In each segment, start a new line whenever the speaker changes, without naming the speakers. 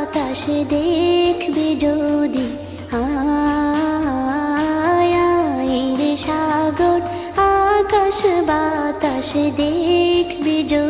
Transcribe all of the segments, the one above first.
বাতাস দেখবে যদি রে সাগর আকাশ বাতাসে দেখবে যদি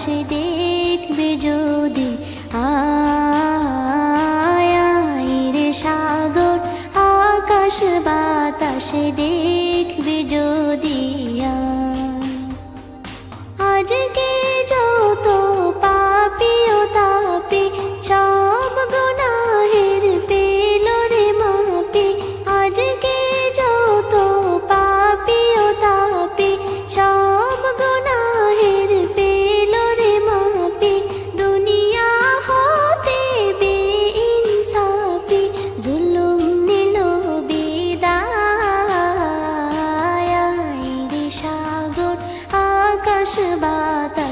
বাতাস দেখবে